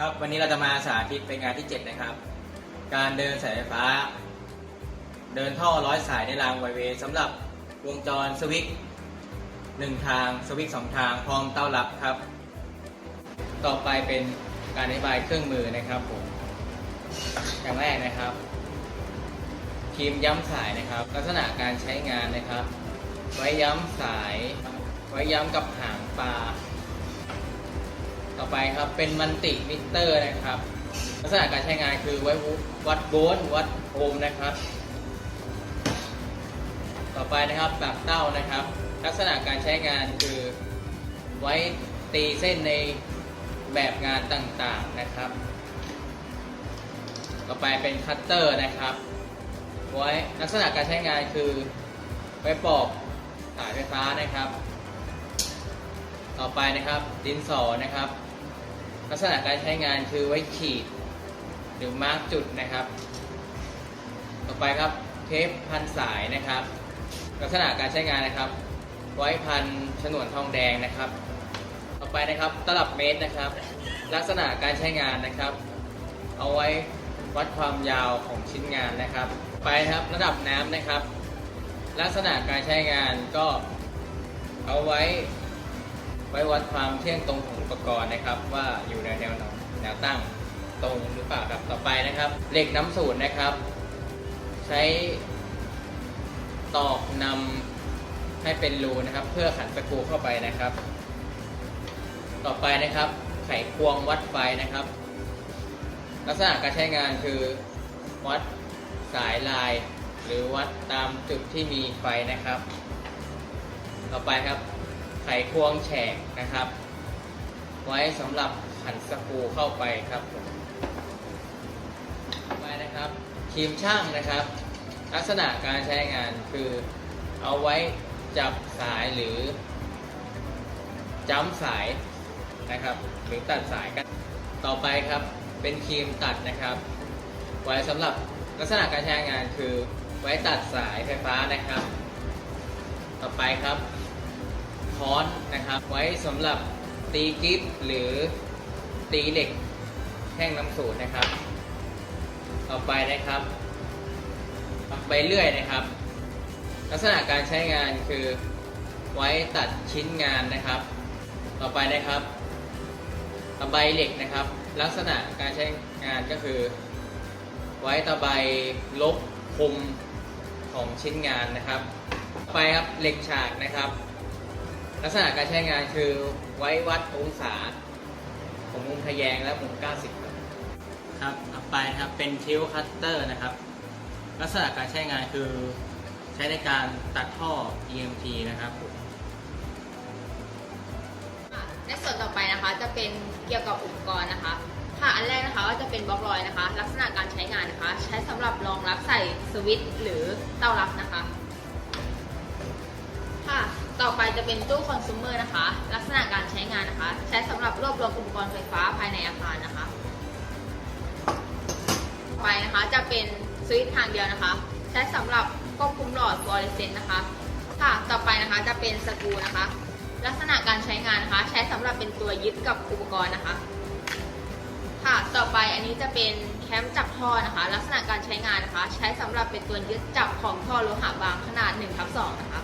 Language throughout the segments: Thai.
ครับวันนี้เราจะมาสาธิตเป็นงานที่ 7 นะครับ การเดินสายไฟฟ้า เดินท่อร้อยสายในรางไวเวย์สำหรับวงจรสวิตช์หนึ่งทางสวิตช์สองทางพร้อมเต้ารับครับ ต่อไปเป็นการอธิบายเครื่องมือนะครับผมอย่างแรกนะครับครีมย้ำสายนะครับ ลักษณะการใช้งานนะครับ ไว้ย้ำสาย ไว้ย้ำกับหางปลา ต่อไปครับเป็นมันติมิเตอร์นะครับ ลักษณะการใช้งานคือไว้วัดโวลต์วัดโอห์มนะครับ ต่อไปนะครับปากเต้านะครับ ลักษณะการใช้งานคือไว้ตีเส้นในแบบงานต่างๆนะครับ ต่อไปเป็นคัตเตอร์นะครับ ไว้ลักษณะการใช้งานคือไว้ปอกสายไฟฟ้านะครับ ต่อไปนะครับดินสอนะครับ ลักษณะการใช้งานคือไว้ขีด หรือมาร์กจุดนะครับ ต่อไปครับเทปพันสายนะครับ ลักษณะการใช้งานนะครับ ไว้พันฉนวนทองแดงนะครับ ต่อไปนะครับตลับเมตรนะครับ ลักษณะการใช้งานนะครับ เอาไว้วัดความยาวของชิ้นงานนะครับ ไปครับระดับน้ำนะครับ ลักษณะการใช้งานก็เอาไว้ไว้วัดความเที่ยงตรงของ ปกรณ์นะครับ ว่าอยู่ในแนวนอนแนวตั้งตรงหรือเปล่าครับต่อไปนะครับเหล็กน้ำสูตรนะครับ ใช้ตอกนำให้เป็นรูนะครับ เพื่อขันสกรูเข้าไปนะครับ ต่อไปนะครับ ไขควงวัดไฟนะครับ ลักษณะการใช้งานคือวัดสายลาย หรือวัดตามจุดที่มีไฟนะครับ ต่อไปครับ ไขควงแฉกนะครับ ไว้สำหรับขันสกูเข้าไปครับผมไปนะครับครีมช่างนะครับ ลักษณะการใช้งานคือเอาไว้จับสายหรือจ้ำสายนะครับ หรือตัดสายกันต่อไปครับเป็นครีมตัดนะครับ ไว้สำหรับลักษณะการใช้งานคือไว้ตัดสายไฟฟ้านะครับ ต่อไปครับค้อนนะครับ ไว้สำหรับ ตีกิฟหรือตีเหล็กแท่งน้ำสูตรนะครับต่อไปนะครับใบเลื่อยนะครับ ลักษณะการใช้งานคือไว้ตัดชิ้นงานนะครับ ต่อไปนะครับตะไบเหล็กนะครับ ลักษณะการใช้งานก็คือ ไว้ตะไบลบคมของชิ้นงานนะครับ ไปครับเหล็กฉากนะครับ ลักษณะการใช้งานคือไว้วัดองศาของมุมทะแยงและมุม 90 ครับครับต่อไปนะครับเป็นทิวคัตเตอร์นะครับ ลักษณะการใช้งานคือใช้ในการตัดท่อ EMT นะครับผมในส่วนต่อไปนะคะจะเป็นเกี่ยวกับอุปกรณ์นะคะ ค่ะอันแรกนะคะก็จะเป็นบล็อกลอยนะคะ ลักษณะการใช้งานนะคะ ใช้สำหรับรองรับใส่สวิตช์หรือเต้ารับนะคะค่ะ ต่อไปจะเป็นตู้คอน sumer นะคะ ลักษณะการใช้งานนะคะ ใช้สำหรับรวบรวมอุปกรณ์ไฟฟ้าภายในอาคารนะคะ ไปนะคะจะเป็นสวิตช์ทางเดียวนะคะ ใช้สำหรับควบคุมหลอดฟลูออเรสเซนต์นะคะ ค่ะ ต่อไปนะคะจะเป็นสกรูนะคะ ลักษณะการใช้งานนะคะ ใช้สำหรับเป็นตัวยึดกับอุปกรณ์นะคะ ค่ะ ต่อไปอันนี้จะเป็นแคมจับท่อนะคะ ลักษณะการใช้งานนะคะ ใช้สำหรับเป็นตัวยึดจับของท่อโลหะบางขนาด1ทับ2นะคะ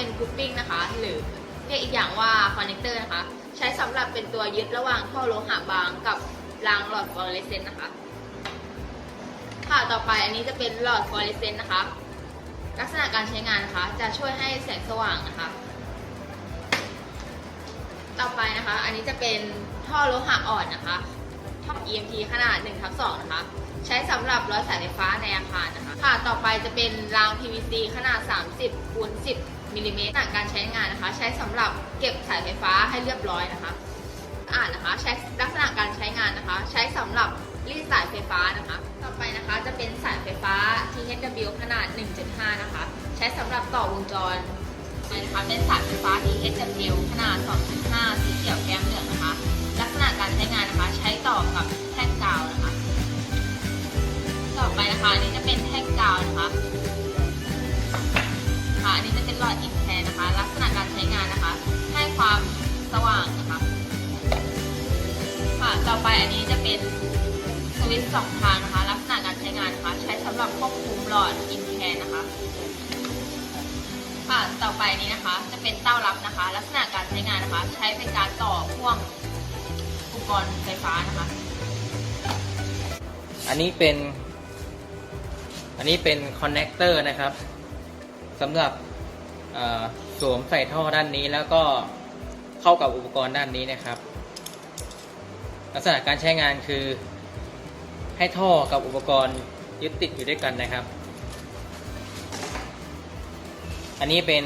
เป็นกรุ๊ปปิ้งนะคะ หรือเรียกอีกอย่างว่าคอนเนคเตอร์นะคะ ใช้สำหรับเป็นตัวยึดระหว่างท่อโลหะบางกับรางหลอดฟลูออเรสเซนต์นะคะ ค่ะต่อไปอันนี้จะเป็นหลอดฟลูออเรสเซนต์นะคะ ลักษณะการใช้งานนะคะ จะช่วยให้แสงสว่างนะคะ ต่อไปนะคะ อันนี้จะเป็นท่อโลหะอ่อนนะคะท่อ EMT ขนาด1ทับ2นะคะ ใช้สำหรับร้อยสายไฟฟ้าในอาคารนะคะ ค่ะ ต่อไปจะเป็นราง PVC ขนาด 30คูณ10 มิลลิเมตรลักษณะการใช้งานนะคะ ใช้สำหรับเก็บสายไฟฟ้าให้เรียบร้อยนะคะอ่านนะคะใช้ลักษณะการใช้งานนะคะ ใช้สำหรับรีดสายไฟฟ้านะคะ ต่อไปนะคะจะเป็นสายไฟฟ้า THW ขนาด 1.5 นะคะ ใช้สำหรับต่อวงจรนะคะเป็นสายไฟฟ้า THW ขนาด 2.5 สีเขียวแก้มเหลืองนะคะ ลักษณะการใช้งานนะคะ ใช้ต่อกับแท่งกาวนะคะ ต่อไปนะคะนนี้จะเป็นแท่งกาวนะคะ อันนี้จะเป็นหลอดอินแทนนะคะ ลักษณะการใช้งานนะคะ ให้ความสว่างนะคะค่ะต่อไปอันนี้จะเป็นสวิตช์สองทางนะคะ ลักษณะการใช้งานนะคะ ใช้สำหรับควบคุมหลอดอินแคนนะคะค่ะต่อไปนี้นะคะ จะเป็นเต้ารับนะคะ ลักษณะการใช้งานนะคะ ใช้เป็นการต่อพ่วงอุปกรณ์ไฟฟ้านะคะ อันนี้เป็น อันนี้เป็นคอนเน c เตอร์นะครับ สำหรับสวมใส่ท่อด้านนี้แล้วก็เข้ากับอุปกรณ์ด้านนี้นะครับ ลักษณะการใช้งานคือ ให้ท่อกับอุปกรณ์ยึดติดอยู่ด้วยกันนะครับ อันนี้เป็น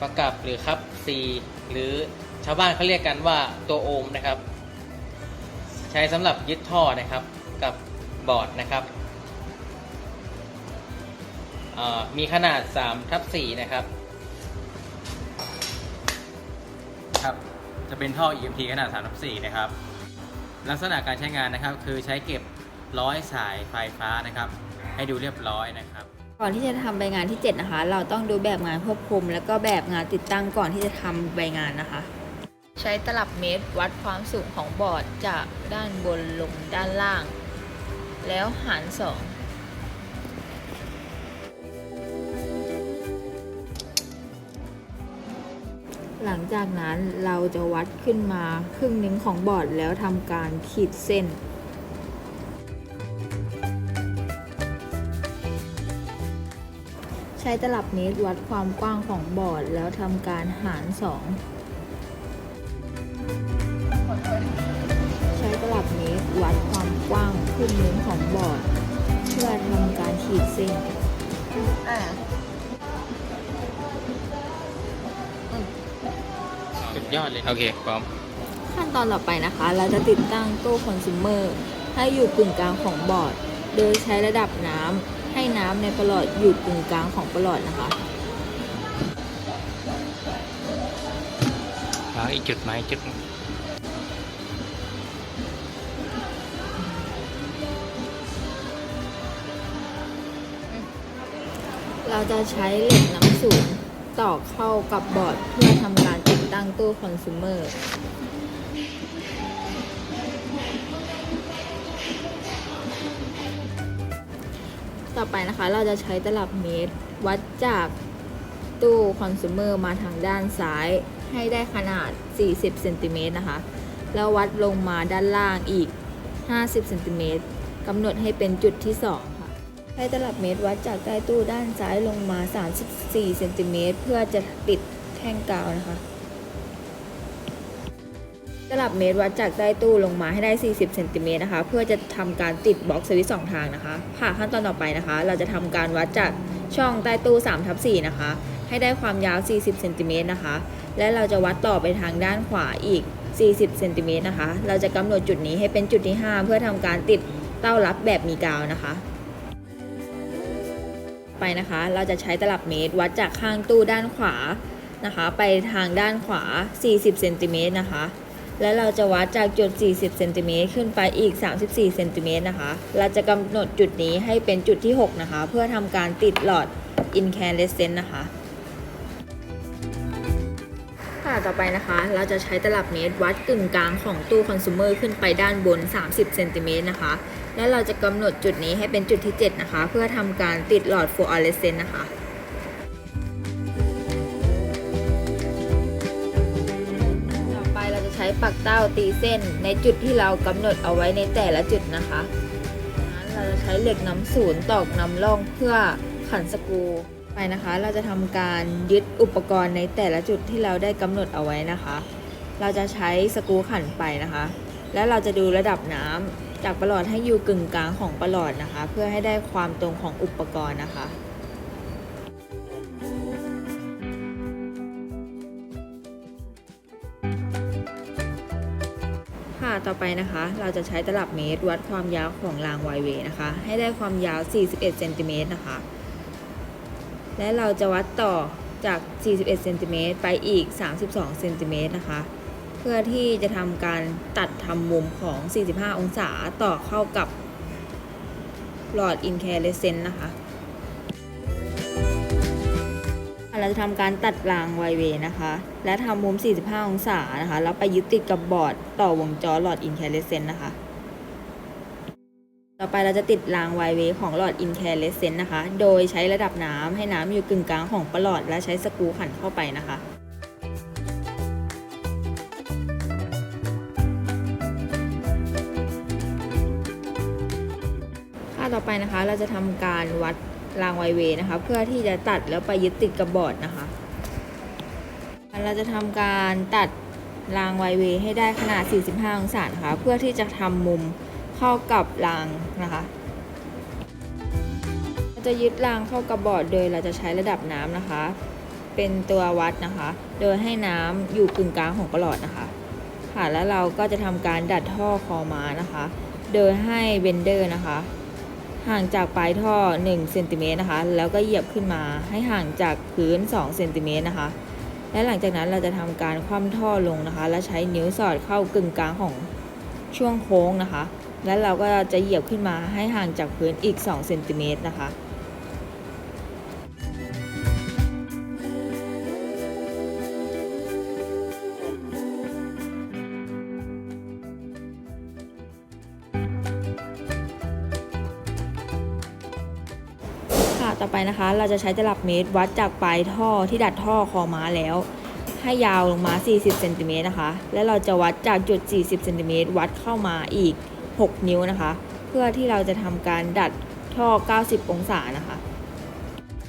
ประกับหรือครับ C หรือชาวบ้านเขาเรียกกันว่าตัวโอมนะครับ ใช้สำหรับยึดท่อนะครับกับบอร์ดนะครับ มีขนาด3ทับ4นะครับ ครับ จะเป็นท่อ EMT ขนาด3ทับ4นะครับ ลักษณะการใช้งานนะครับ คือใช้เก็บร้อยสายไฟฟ้านะครับ ให้ดูเรียบร้อยนะครับ ก่อนที่จะทำใบงานที่ 7 นะคะ เราต้องดูแบบงานควบคุม แล้วก็แบบงานติดตั้งก่อนที่จะทำใบงานนะคะ ใช้ตลับเมตรวัดความสูงของบอร์ดจากด้านบนลงด้านล่าง แล้วหาร 2 หลังจากนั้นเราจะวัดขึ้นมาครึ่งหนึ่งของบอร์ดแล้วทำการขีดเส้น ใช้ตลับเมตรวัดความกว้างของบอร์ดแล้วทำการหาร 2 ใช้ตลับเมตรวัดความกว้างครึ่งหนึงของบอร์ด เพื่อทำการขีดเส้นสุด ยอดเลยโอเคพร้อมขั้นตอนต่อไปนะคะ เราจะติดตั้งตู้คอน sumer ให้อยู่กึ่งกลางของบอร์ด โดยใช้ระดับน้ำให้น้ำในประหลอดอยู่กึ่งกลางของประหลอดนะคะมาอีกจุดไหมจุดเราจะใช้เหล็กน้ำสูงต่อเข้ากับบอร์ดเพื่อทำการ ตั้งตู้คอน sumer ต่อไปนะคะเราจะใช้ตลับเมตร วัดจากตู้คอน sumer มาทางด้านซ้ายให้ได้ขนาด 40เซนติเมตรนะคะ แล้ววัดลงมาด้านล่างอีก 50เซนติเมตรกำหนดให้เป็นจุดที่2ค่ะใช้ตลับเมตรวัดจากใต้ตู้ด้านซ้ายลงมา 34เซนติเมตรเพื่อจะติดแท่งกาวนะคะ ตลับเมตรวัดจากใต้ตู้ลงมาให้ได้ 40เซนติเมตรนะคะ เพื่อจะทำการติดบล็อกสวิตช์สองทางนะคะค่ะขั้นตอนต่อไปนะคะ เราจะทำการวัดจากช่องใต้ตู้3ทับ4นะคะ ให้ได้ความยาว 40เซนติเมตรนะคะ และเราจะวัดต่อไปทางด้านขวาอีก 40เซนติเมตรนะคะ เราจะกำหนดจุดนี้ให้เป็นจุดที่ 5 เพื่อทำการติดเต้ารับแบบมีกาวนะคะไปนะคะ เราจะใช้ตลับเมตรวัดจากข้างตู้ด้านขวานะคะ ไปทางด้านขวา 40เซนติเมตรนะคะ และเราจะวัดจากจุด 40เซนติเมตรขึ้นไปอีก 34เซนติเมตรนะคะ เราจะกำหนดจุดนี้ให้เป็นจุดที่ 6 นะคะ เพื่อทำการติดหลอด incandescent นะคะค่ะต่อไปนะคะ เราจะใช้ตลับเมตรวัดกึ่งกลางของตู้คอน sumer ขึ้นไปด้านบน 30เซนติเมตรนะคะ และเราจะกำหนดจุดนี้ให้เป็นจุดที่ 7 นะคะ เพื่อทำการติดหลอด fluorescent นะคะ้ปักเต้าตีเส้นในจุดที่เรากำหนดเอาไว้ในแต่ละจุดนะคะจากนั้นเราจะใช้เหล็กน้ำศูนย์ตอกน้ำร่องเพื่อขันสกูไปนะคะ เราจะทำการยึดอุปกรณ์ในแต่ละจุดที่เราได้กำหนดเอาไว้นะคะ เราจะใช้สกูขันไปนะคะ และเราจะดูระดับน้ำจากประหลอดให้อยู่กึ่งกลางของประหลอดนะคะ เพื่อให้ได้ความตรงของอุปกรณ์นะคะ ค่ะต่อไปนะคะ เราจะใช้ตลับเมตรวัดความยาวของรางไวเวนะคะ ให้ได้ความยาว 41เซนติเมตรนะคะ และเราจะวัดต่อจาก 41เซนติเมตรไปอีก 32เซนติเมตรนะคะ เพื่อที่จะทำการตัดทำมุมของ 45 องศาต่อเข้ากับหลอดอินแคเ s เซนนะคะ เราจะทำการตัดรางไวเวย์นะคะ และทำมุม 45 องศานะคะ แล้วไปยึดติดกับบอร์ดต่อวงจรหลอดอินแคเลเซนนะคะ ต่อไปเราจะติดรางไวเวย์ของหลอดอินแคเลเซนนะคะ โดยใช้ระดับน้ำให้น้ำอยู่กึ่งกลางของประหลอด และใช้สกรูขันเข้าไปนะคะค่าต่อไปนะคะเราจะทำการวัด รางไวเวยนะคะ เพื่อที่จะตัดแล้วไปยึดติดกับบอร์ดนะคะเราจะทำการตัดรางไวเวยให้ได้ขนาด 45 องศานะคะเพื่อที่จะทำมุมเข้ากับรางนะคะเราจะยึดรางเข้ากับบอร์ดโดยเราจะใช้ระดับน้ำนะคะ เป็นตัววัดนะคะ โดยให้น้ำอยู่กึ่งกลางของประหลอดนะคะค่ะแล้วเราก็จะทำการดัดท่อคอม้านะคะ โดยให้เบนเดอร์นะคะ ห่างจากปลายท่อ1เซนติเมตรนะคะ แล้วก็เหยียบขึ้นมาให้ห่างจากพื้น2เซนติเมตรนะคะ และหลังจากนั้นเราจะทำการคว่ำท่อลงนะคะ และใช้นิ้วสอดเข้ากึ่งกลางของช่วงโค้งนะคะ แล้วเราก็จะเหยียบขึ้นมาให้ห่างจากพื้นอีก2เซนติเมตรนะคะ ต่อไปนะคะ เราจะใช้ตลับเมตรวัดจากปลายท่อที่ดัดท่อคอม้าแล้ว ให้ยาวลงมา 40เซนติเมตรนะคะ และเราจะวัดจากจุด 40เซนติเมตรวัดเข้ามาอีก 6 นิ้วนะคะ เพื่อที่เราจะทำการดัดท่อ 90 องศานะคะ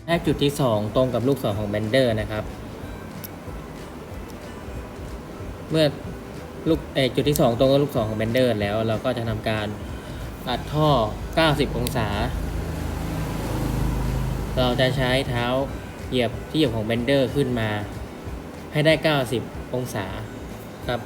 แรกจุดที่ 2 ตรงกับลูกศรของเบนเดอร์นะครับ เมื่อลูกเอจุดที่ 2 ตรงกับลูกศรของเบนเดอร์แล้วเราก็จะทำการตัดท่อ 90 องศา เราจะใช้เท้าเหยียบที่เหยียบของเบนเดอร์ขึ้นมา ให้ได้ 90 องศาครับ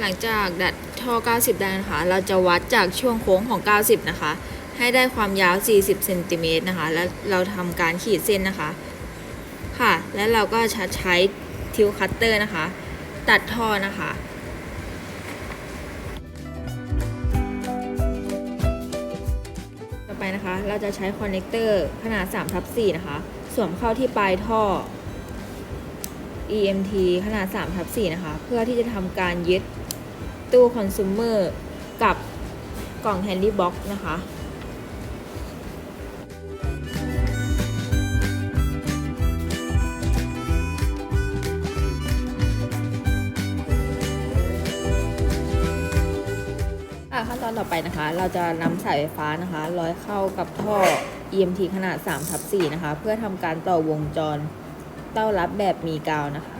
หลังจากดัด อ 90ได้นะคะ เราจะวัดจากช่วงโค้งของ 90 นะคะ ให้ได้ความยาว 40เซนติเมตรนะคะ แล้วเราทำการขีดเส้นนะคะ ค่ะ แล้วเราก็ใช้ทิวคัตเตอร์นะคะ ตัดท่อนะคะต่อไปนะคะ เราจะใช้คอนเนคเตอร์ขนาด3ทับ4นะคะ สวมเข้าที่ปลายท่อ EMT ขนาด3ทับ4นะคะ เพื่อที่จะทำการยึด ตู้คอน sumer กับกล่อง handy box นะคะอะขั้นตอนต่อไปนะคะ เราจะนำสายไฟฟ้านะคะ ร้อยเข้ากับท่อ EMT ขนาด3ทับ4นะคะ เพื่อทำการต่อวงจรเต้ารับแบบมีกาวนะคะ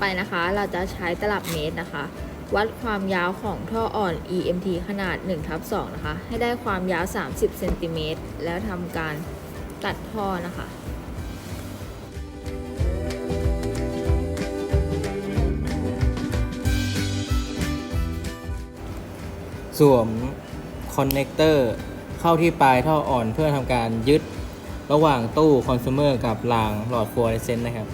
ไปนะคะ เราจะใช้ตลับเมตรนะคะ วัดความยาวของท่ออ่อน EMT ขนาด1ทับ2นะคะ ให้ได้ความยาว 30เซนติเมตรแล้วทำการตัดท่อนะคะสวมคอนเนคเตอร์เข้าที่ปลายท่ออ่อนเพื่อทำการยึดระหว่างตู้คอน sumer กับรางหลอดฟลูออเรสเซนต์นะครับ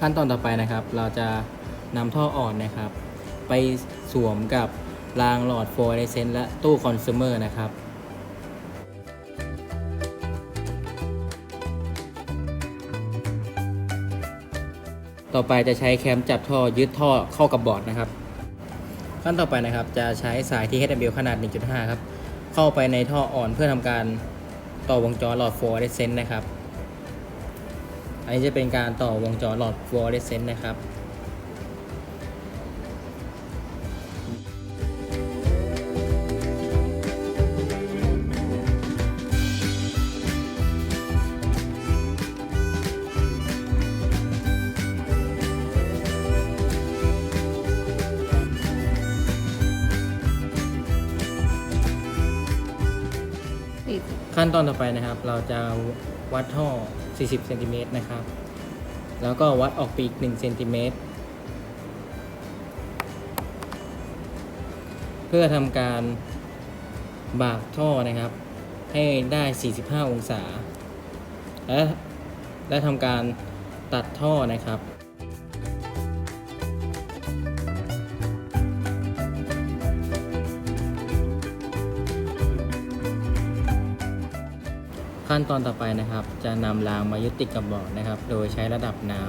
ขั้นตอนต่อไปนะครับ เราจะนำท่ออ่อนนะครับ ไปสวมกับรางหลอดฟลูออเรสเซนต์และตู้คอน sumer นะครับต่อไปจะใช้แคมจับท่อยึดท่อเข้ากับบอร์ดนะครับ ขั้นต่อไปนะครับจะใช้สายที่ HW ขนาด 1.5 ครับ เข้าไปในท่ออ่อนเพื่อทำการต่อวงจรหลอดฟลูออเรสเซนต์นะครับ นนี้จะเป็นการต่อวงจรหลอดฟลูออเรสเซนต์นะครับขั้นตอนต่อไปนะครับ เราจะวัดท่อ 40เซนติเมตรนะครับ แล้วก็วัดออกปีก1เซนติเมตรเพื่อทำการบากท่อนะครับ ให้ได้ 45 องศา และและทำการตัดท่อนะครับ ขั้นตอนต่อไปนะครับ จะนำรางมายึดติดกับบอร์ดนะครับ โดยใช้ระดับน้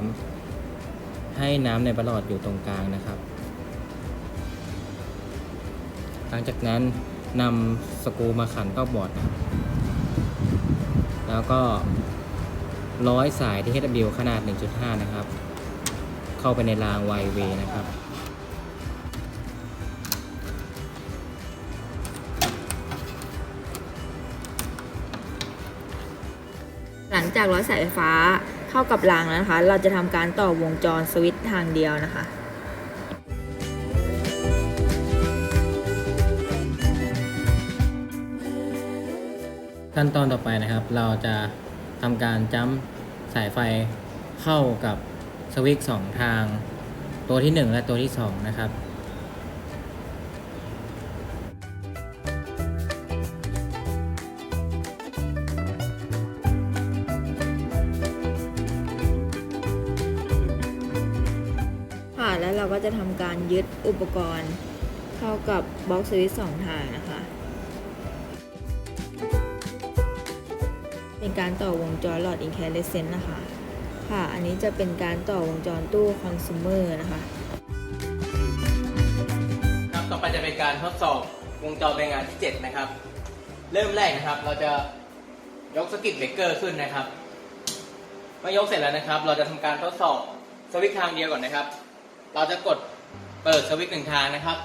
ำให้น้ำในประหลอดอยู่ตรงกลางนะครับ หลังจากนั้นนำสกูมาขันเข้าบอร์ดนะแล้วก็ร้อยสายที่ HW ขนาด 1.5 นะครับ เข้าไปในราง YV นะครับ งจากร้อยสายไฟฟ้าเข้ากับรางแล้วนะคะ เราจะทำการต่อวงจรสวิตช์ทางเดียวนะคะขั้นตอนต่อไปนะครับ เราจะทำการจัมป์สายไฟเข้ากับสวิตช์สองทาง ตัวที่ 1 และตัวที่ 2 นะครับ เราก็จะทำการยึดอุปกรณ์เข้ากับบล็อกสวิตช์สองทางนะคะ เป็นการต่อวงจรหลอดอินแคเดเซนต์นะคะ ค่ะ อันนี้จะเป็นการต่อวงจรตู้คอน sumer นะคะครับต่อไปจะเป็นการทดสอบวงจรแรงงานที่ 7 นะครับ เริ่มแรกนะครับ เราจะยกสกิตเบรกเกอร์ขึ้นนะครับเมื่อยกเสร็จแล้วนะครับ เราจะทำการทดสอบสวิตช์ทางเดียวก่อนนะครับ เราจะกดเปิดสวิตช์หนึ่งทางนะครับ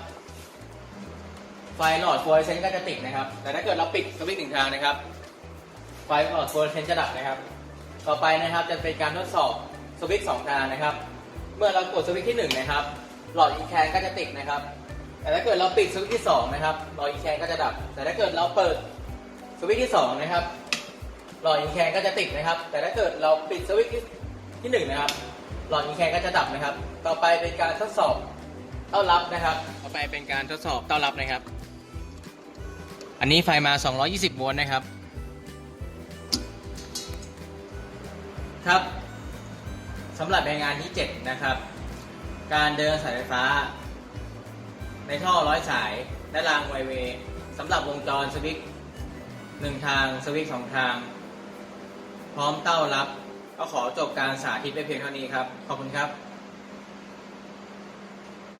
ไฟหลอดฟลูออเรสเซนต์ก็จะติดนะครับ แต่ถ้าเกิดเราปิดสวิตช์หนึ่งทางนะครับ ไฟหลอดฟลูออเรสเซนต์จะดับนะครับ ต่อไปนะครับจะเป็นการทดสอบสวิตช์สองทางนะครับ เมื่อเรากดสวิตช์ที่หนึ่งนะครับ หลอดอีแคนก็จะติดนะครับ แต่ถ้าเกิดเราปิดสวิตช์ที่สองนะครับ หลอดอีแคนก็จะดับ แต่ถ้าเกิดเราเปิดสวิตช์ที่สองนะครับ หลอดอีแคนก็จะติดนะครับ แต่ถ้าเกิดเราปิดสวิตช์ที่ที่หนึ่งนะครับ หลอดอีแคนก็จะดับนะครับ ต่อไปเป็นการทดสอบเต้ารับนะครับ ต่อไปเป็นการทดสอบเต้ารับนะครับ อันนี้ไฟมา 220โวลต์นะครับ ครับสำหรับรายงานที่ 7 นะครับ การเดินสายไฟฟ้า ในท่อร้อยสายและรางไวเวย์สำหรับวงจรสวิตช์หนึ่งทางสวิตช์สองทาง พร้อมเต้ารับ ก็ขอจบการสาธิตไปเพียงเท่านี้ครับ ขอบคุณครับ